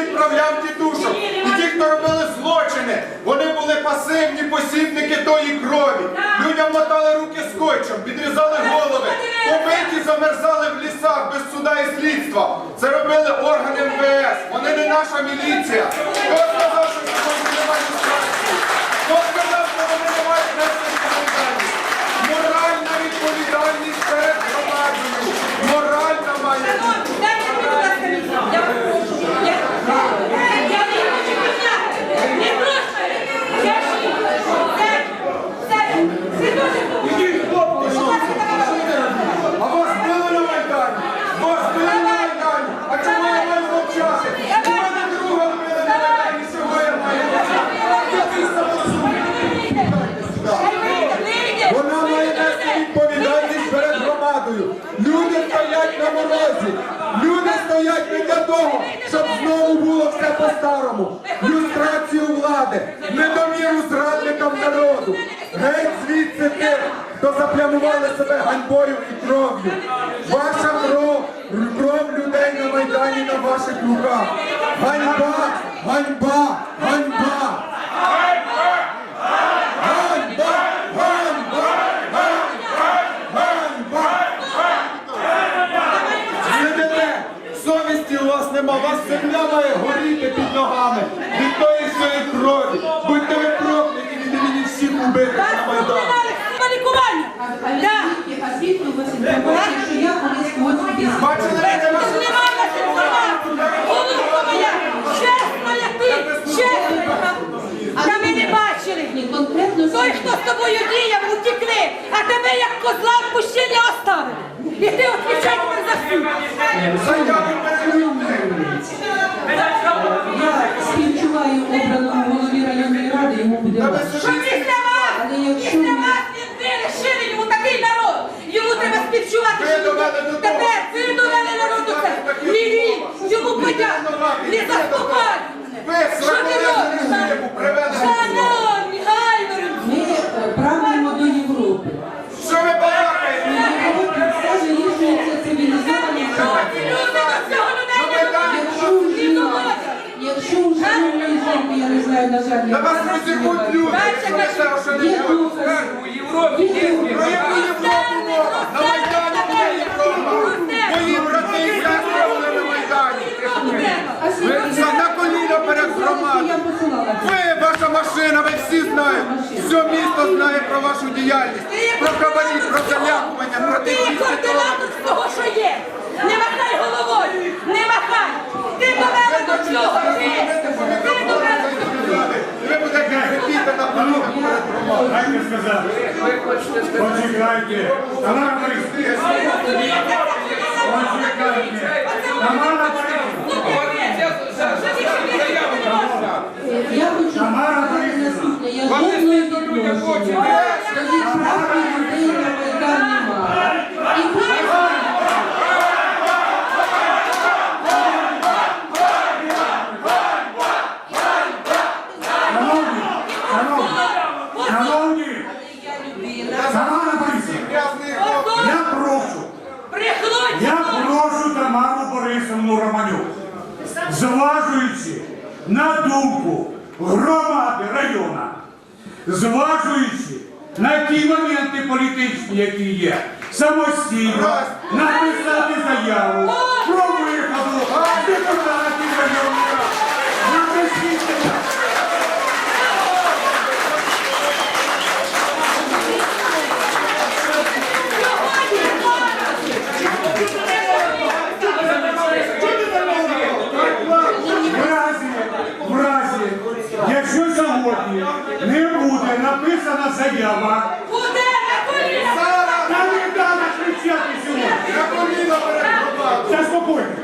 відправляв дідушок. і ті, хто робили злочини, вони були пасивні посібники тої крові. Людям мотали руки скотчем, підрізали голови, побиті замерзали в лісах без суда і слідства. Це робили органи МВС. Вони не наша міліція. Хто сказав, що сьогодні немає люстрації? Хто сказав, що вони не мають нести відповідальність? Моральна відповідальність перед громадою. Моральна має бути. Дайте мені, будь ласка, мікрофон. Я вас прошу. Я я не хочу підняти. Не просто. Я ж це, це, свідоцтво. Будь ласка, давай. А вас били на Майдані? Вас били на Майдані? А чому я маю мовчати? У мене друга били на Майдані, чого я маю мовчати? Який самосуд? Вона має нести відповідальність перед громадою. Люди стоять на морозі. Люди стоять не для того, щоб знову було все по-старому. Люстрацію влади, недовіру зрадникам народу. Геть звідси тих, хто заплямували себе ганьбою і кров'ю. Ваша кров, кров людей на Майдані на ваших руках. Ганьба, ганьба. Ганьба! Ганьба! Сидите, совісті у вас нема, у вас земля має горіти під ногами від тої своєї крові. Будьте ви прокляті від імені всіх убитих на Майдані. Бачили, як я вас нас. Той, хто з тобою діяв, утекли, а тебе як козла в пущення оставили. І ти відповідай тепер за всю. Я співчуваю обраному голові районної ради, йому буде важче. Що після вас? Але якщо Після вас він вирішили, йому такий народ. Йому треба співчувати. Що до. Тепер ви довели народ до це. Не він, йому подяку. Не заспокоюй Що ти робиш? Шановні, Гайворівці. Ми е, прагнемо до Європи. Що ви балакаєте? У Європі все вирішується цивілізованим шляхом. Люди до цього людей не Якщо у жінки, якщо у жінки, жінки, я не знаю, на вас розірвуть люди, якщо що не Є робите. У Європі є Про яку Європу мова? На Майдані була Європа. Мої брати і сестри були на Майдані. Ви на коліна перед громадою. Ви, ваша машина, ви всі знаєте. Все місто знає про вашу діяльність. Про хабарі, про залякування, про Ти тих дітей. координатор з того, що є. Не махай головою, не махай. Ти довела до цього. Ти, ти довела до цього. Ви будете гребіти на колінах перед громадою. Дайте сказати. Почекайте. Тамара Борисівна. Почекайте. Тамара Борисівна. Я хочу сказати наступне. Я жодної відношення до відправки людей на Майдан немає. І ви Шановні, шановні, шановні, Тамара Борисівна, Грязний хлопець. я прошу, Брехнуть! я прошу Тамару Борисовну Романюк, зважуючи на думку громади району, зважуючи на ті моменти політичні, які є, самостійно написати заяву про виходу депутатів районної ради. Напишіть заяву. В разі, в разі, якщо сьогодні не буде написана заява, Буде на не дана кричати сьогодні. Заспокойте.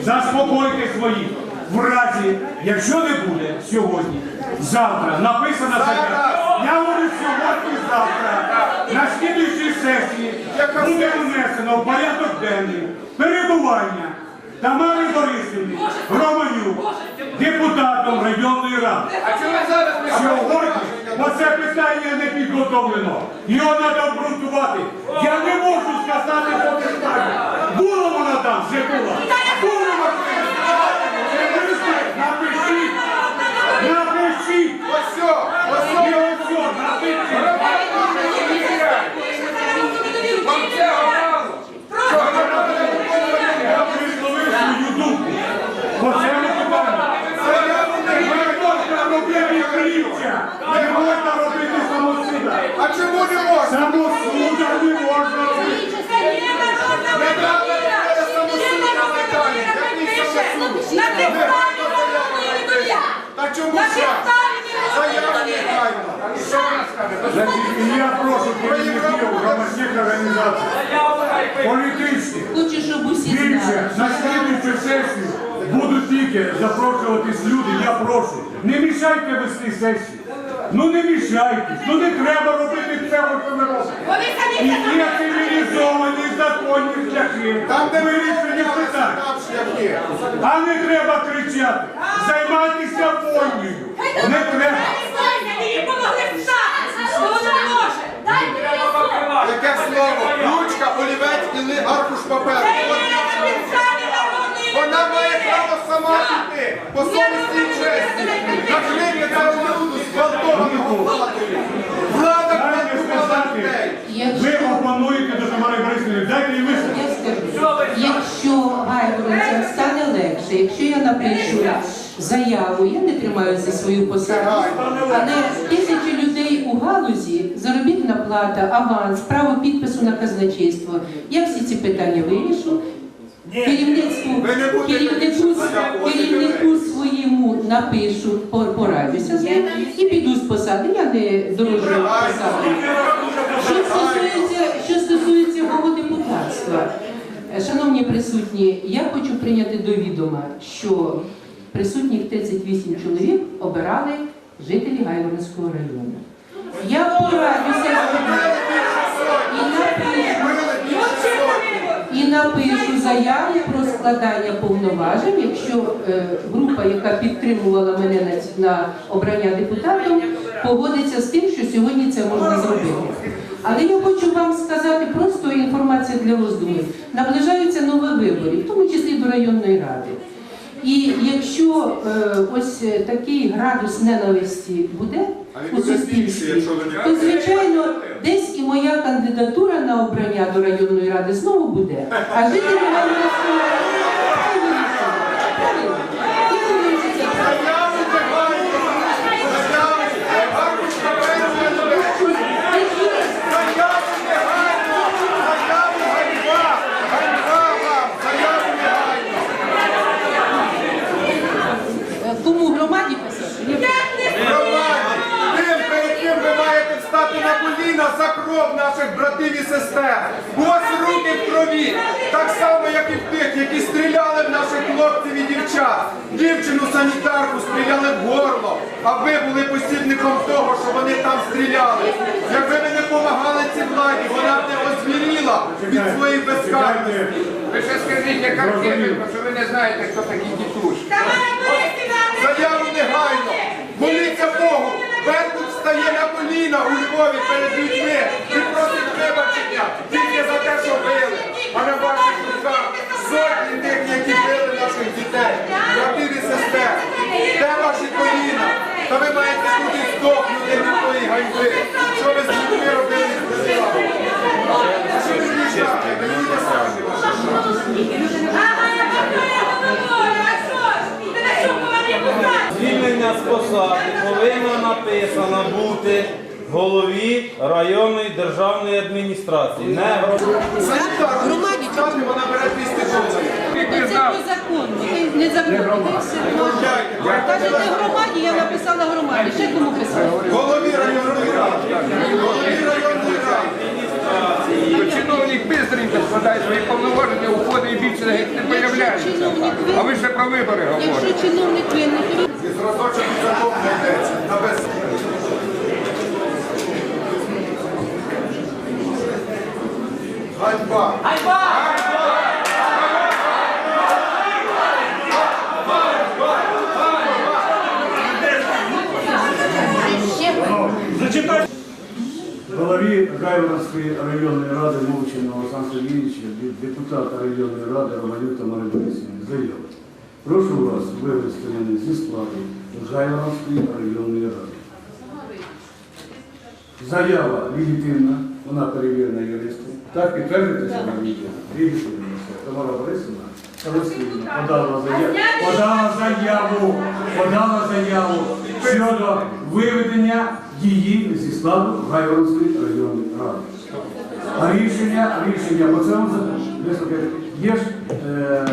Заспокойте своїх. В разі, якщо не буде сьогодні, завтра написана заява. Я говорю сьогодні, завтра, на слідуючій сесії буде внесено в порядок денний перебування Тамарі Борисівні, Романюк, депутатом районної ради. Сьогодні оце питання не підготовлено. Його треба обґрунтувати. Я не можу сказати по питання. Була вона там, вже була. Була вона Напишіть, напишіть. Ось, ось, ось, напишіть. думку. Бо це не питання. Не можна робити не можна робити самосуда. А чому не можна? Самосуда не можна робити. На підставі замовлення. Та чому так? Я прошу керівників громадських організацій політичних, Хочу, щоб усі більше на слідуючу сесію будуть тільки запрошуватись люди, я прошу. Не мішайте вести сесію. Ну не мішайте, ну не треба робити цього, що ви робите. І є цивілізовані законні шляхи Там, де вирішення питань. А не треба кричати. Займайтеся войною. Не треба. Олівець і аркуш паперу. Вона має право сама піти по совісті і честі. На гривні це люду зґвалтованого владою. Влада Дайте гвалтувала людей. ви опонуєте до Тамари Борисівни. Дайте. Я скажу, якщо гайворонцям стане легше, якщо я напишу заяву, я не тримаю за свою посаду, але тисячі людей у галузі, заробітна плата, аванс, право підпису на казначейство. Я всі ці питання вирішу. Керівництву, керівнику, керівнику своєму напишу, по- порадюся з ним і піду з посади. Я не дорожу посади. Що стосується, що стосується мого депутатства, шановні присутні, я хочу прийняти до відома, що присутніх 38 чоловік обирали жителі Гайворонського району. Я порадюся з і напишу, заяву про складання повноважень, якщо е, група, яка підтримувала мене на, на обрання депутатом, погодиться з тим, що сьогодні це можна зробити. Але я хочу вам сказати просто інформація для роздумів. Наближаються нові вибори, в тому числі до районної ради. І якщо е, ось такий градус ненависті буде А якщо ви не то звичайно десь і моя кандидатура на обрання до районної ради знову буде. А жителі Гайворонського району хай вирішують. Правильно? І вирішиться. Заяву негайно. Заяву. Аркуш паперу і олівець. Заяву негайно! Заяву ганьба! Ганьба вам! Заяву негайно! Е, Кому громаді писати? Громаді! Тим, перед ким ви маєте встати на коліна за наших братів і сестер! Ось руки в крові! Так само, як і в тих, які стріляли в наших хлопців і дівчат! Дівчину санітарку стріляли в горло, а ви були посібником того, що вони там стріляли. Якби ви не допомагали цій владі, вона б не озвіріла від своєї безкарності. Ви ще скажіть, яка Київка, що ви не знаєте, хто такий дітуш. Заяву негайно! Моліться Богу! Беркут встає на коліна у Львові перед людьми і просить вибачення тільки за те, що били. А на ваших руках сотні тих, які били наших дітей, братів і сестер. Де ваші коліна? Та ви маєте бути здохнути від тої ганьби. Що ви з людьми робили? Що ви кричати? Ви люди самі. Готую, готую, а що ж? Ти на що повинні писати? Звільнення з посади повинно написано бути голові районної державної адміністрації. Не стати, вона бере 200 доларів. Це по закону, це незаконно. Кажете громаді, я написала громаді. Ще кому писати? Голові районної ради. Голові районної ради. Чиновник бистренько складає свої повноваження, уходить і більше геть не появляється. А ви ще про вибори говорите. Якщо чиновник винний, то І зразочок і закон знайдеться. На Ганьба! Ганьба! Голові Гайворонської районної ради Мовчиного Олександра Сергійовича, від депутата районної ради Романюк Тамари Борисівни. Прошу вас вивести мене зі складу Гайворонської районної ради. Заява легітимна, вона перевірена юристом. Так підтверджуєте, що вона легітимна? Легітимна. Тамара Борисівна самостійно подала заяву, подала заяву, подала заяву щодо виведення її зі складу Гайворонської районної ради. А рішення, рішення цьому закону, вислухайте, є ж е,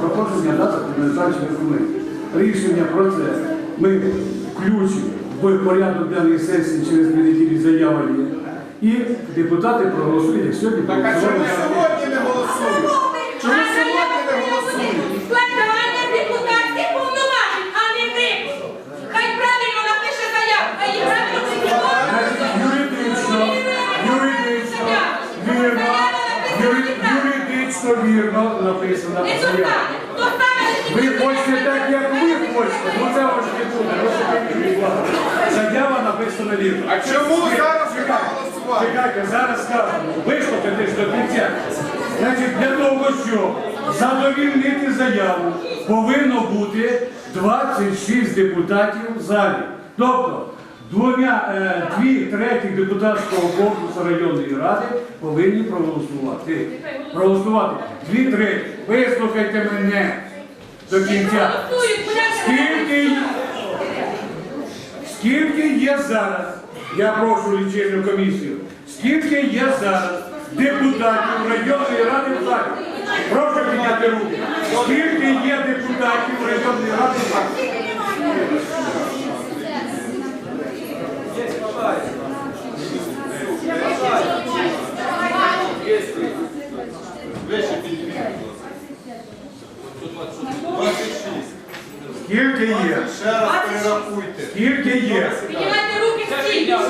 проходження дата комунізації документів. Рішення про це ми включить в порядок денної сесії через дві неділі заява є. І депутати проголосують, як сьогодні Так а чому сьогодні не голосують? Вірно написана Не. Хто стане, Ви хочете так, як ви хочете, ну це ваш не буде. ви ж такі відклади. Заява написана вірно. А чому зараз ви Чекайте, голосувати? Чекайте, зараз скажемо. Вислухайте ж до кінця. Значить, для того, щоб задовільнити заяву, повинно бути 26 депутатів в залі. Тобто, двома, е, дві третіх депутатського корпусу районної ради повинні проголосувати. Проголосувати. Дві треті. Вислухайте мене до кінця. Скільки, скільки є зараз, я прошу лічильну комісію, скільки є зараз депутатів районної ради в залі? Прошу підняти руки. Скільки є депутатів районної ради в залі? Скільки є? Ще раз перерахуйте. Скільки є? Піднімайте руки всі. Скільки Давай,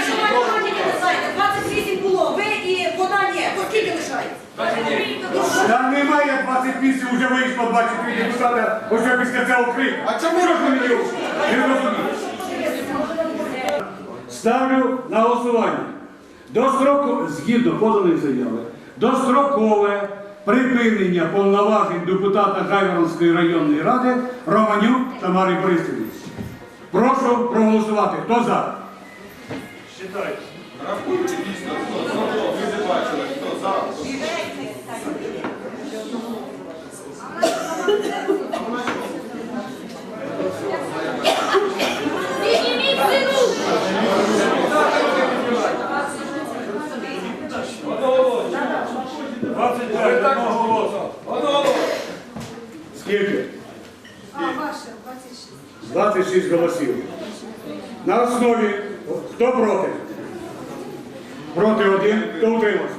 тисяч давай, років? давай. Тільки не знаєте, 28 було, ви і вона ні, то скільки лишається? Там немає 28, вже вийшло 23 депутата, вже після цього крик. А чому розумію? Не розумію. Ставлю на голосування. Достроку, згідно поданої заяви, дострокове припинення повноважень депутата Гайворонської районної ради Романюк Тамари Борисівни. Прошу проголосувати. Хто за? Рахуйте дійсно, хто за. Ви не бачили, хто за. хто Підніміть всі руки. Скільки? 26 голосів. На основі хто проти? Проти один. Хто утримався?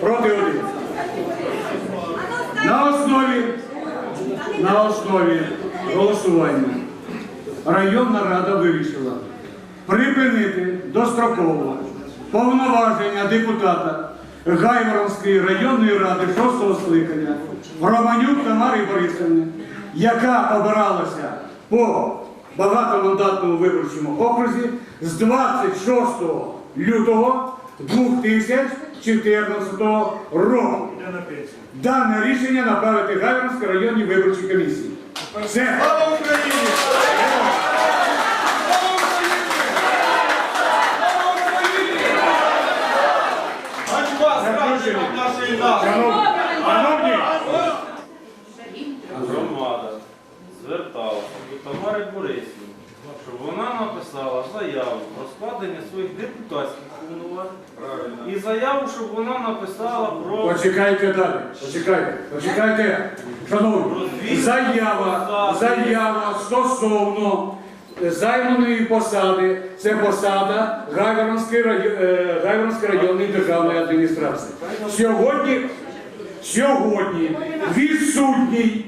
Проти один. На основі, на основі голосування районна рада вирішила припинити достроково повноваження депутата Гайворонської районної ради 6-го скликання Романюк Тамари Борисівни, яка обиралася по багатомандатному виборчому окрузі з 26 лютого 2014 року. Дане рішення направити Гайворонській районній виборчій комісії. Все. Слава Україні! Ганьба зрадження нашої нації! Шановні, шановні, Громада. Зверталася до Тамари Борисівни, щоб вона написала заяву про складення своїх депутатських повноважень і заяву, щоб вона написала про Почекайте далі, почекайте, почекайте. Шановні, заява, заява стосовно займаної посади, це посада е, Гайворонської районної державної адміністрації. Сьогодні, сьогодні відсутній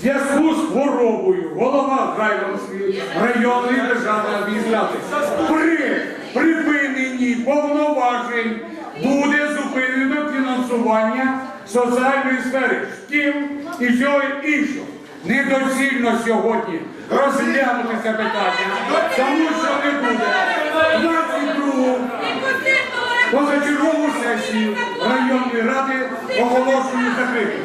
зв'язку з хворобою голова Гайворонської районної державної адміністрації при припиненні повноважень буде зупинено фінансування соціальної сфери, шкіл і всього іншого. Недоцільно сьогодні розглянути це питання, тому що не буде 22 позачергову сесію районної ради оголошую закритою.